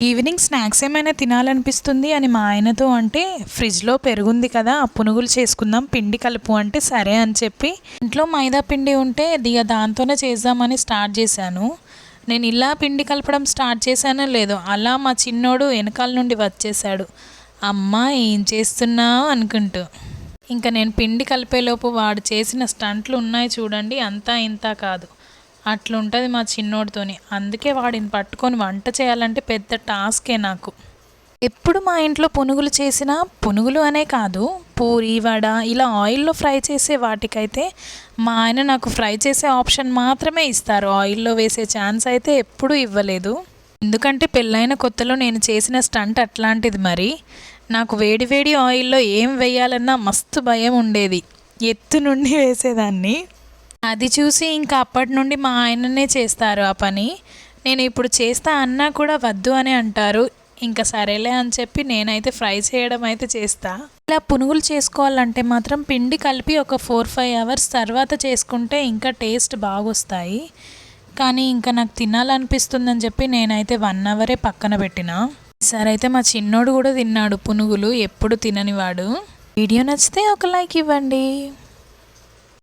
Evening snacks ఏమైనా తినాలనిపిస్తుంది అని మా ఆయనతో అంటే ఫ్రిడ్జ్లో పెరుగుంది కదా పునుగులు చేసుకుందాం పిండి కలుపు అంటే సరే అని చెప్పి ఇంట్లో మైదా పిండి ఉంటే దిగ దాంతోనే చేద్దామని స్టార్ట్ చేశాను. నేను ఇలా పిండి కలపడం స్టార్ట్ చేశానో లేదో అలా మా చిన్నోడు వెనకాల నుండి వచ్చేసాడు అమ్మ ఏం చేస్తున్నావు? అనుకుంటూ. ఇంకా నేను పిండి కలిపేలోపు వాడు చేసిన స్టంట్లు ఉన్నాయి చూడండి అంతా ఇంత కాదు. అట్లుంటుంది మా చిన్నోడితోని. అందుకే వాడిని పట్టుకొని వంట చేయాలంటే పెద్ద టాస్కే నాకు. ఎప్పుడు మా ఇంట్లో పునుగులు చేసినా పునుగులు అనే కాదు పూరి వడ ఇలా ఆయిల్లో ఫ్రై చేసే వాటికైతే మా ఆయన నాకు ఫ్రై చేసే ఆప్షన్ మాత్రమే ఇస్తారు. ఆయిల్లో వేసే ఛాన్స్ అయితే ఎప్పుడూ ఇవ్వలేదు. ఎందుకంటే పెళ్ళైన కొత్తలో నేను చేసిన స్టంట్ అట్లాంటిది మరి. నాకు వేడి వేడి ఆయిల్లో ఏం వేయాలన్నా మస్తు భయం ఉండేది. ఎత్తు నుండి వేసేదాన్ని. అది చూసి ఇంకా అప్పటి నుండి మా ఆయననే చేస్తారు ఆ పని. నేను ఇప్పుడు చేస్తా అన్నా కూడా వద్దు అని అంటారు. ఇంకా సరేలే అని చెప్పి నేనైతే ఫ్రై చేయడం అయితే చేస్తా. ఇలా పునుగులు చేసుకోవాలంటే మాత్రం పిండి కలిపి ఒక ఫోర్ ఫైవ్ అవర్స్ తర్వాత చేసుకుంటే ఇంకా టేస్ట్ బాగొస్తాయి. కానీ ఇంకా నాకు తినాలనిపిస్తుందని చెప్పి నేనైతే వన్ అవరే పక్కన పెట్టిన. ఈసారి అయితే మా చిన్నోడు కూడా తిన్నాడు పునుగులు. ఎప్పుడు తిననివాడు. వీడియో నచ్చితే ఒక లైక్ ఇవ్వండి.